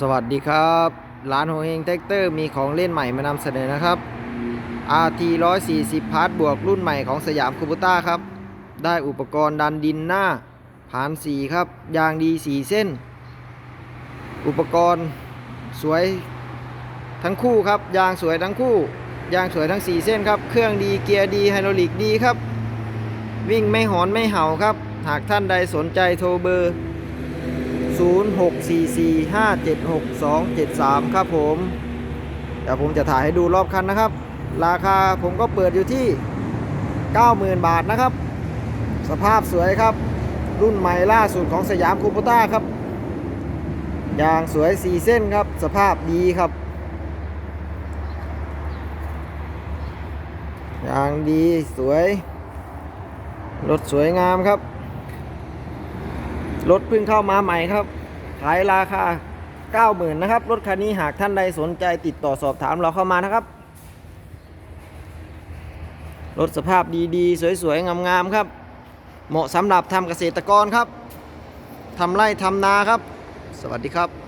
สวัสดีครับ ร้านโฮเฮงแท็กเตอร์มีของเล่นใหม่มานำเสนอนะครับ RT 140พาร์ทบวกรุ่นใหม่ของสยามคูบูต้าครับ ได้อุปกรณ์ดันดินหน้าผานสีครับ ยางดี4เส้น อุปกรณ์สวยทั้งคู่ครับ ยางสวยทั้งคู่ ยางสวยทั้ง 4 เส้นครับ เครื่องดีเกียร์ดีไฮดรอลิกดีครับ วิ่งไม่หอนไม่เห่าครับ หากท่านใดสนใจโทรเบอร์ 0644576273 ครับผม เดี๋ยวผมจะถ่ายให้ดูรอบคันนะครับ ราคาผมก็เปิดอยู่ที่ 90,000 บาทนะครับ สภาพสวยครับ รุ่นใหม่ล่าสุดของสยามคูปต้าครับยางสวย4เส้นครับ สภาพดีครับยางดีสวย รถสวยงามครับ รถเพิ่งเข้ามาใหม่ครับ ขายราคา 90,000นะครับ รถคันนี้หากท่านใดสนใจติดต่อสอบถามเราเข้ามานะครับ รถสภาพดีๆ สวยๆ งามๆ ครับ เหมาะสำหรับทำเกษตรกรครับทำไร่ทำนาครับ สวัสดีครับ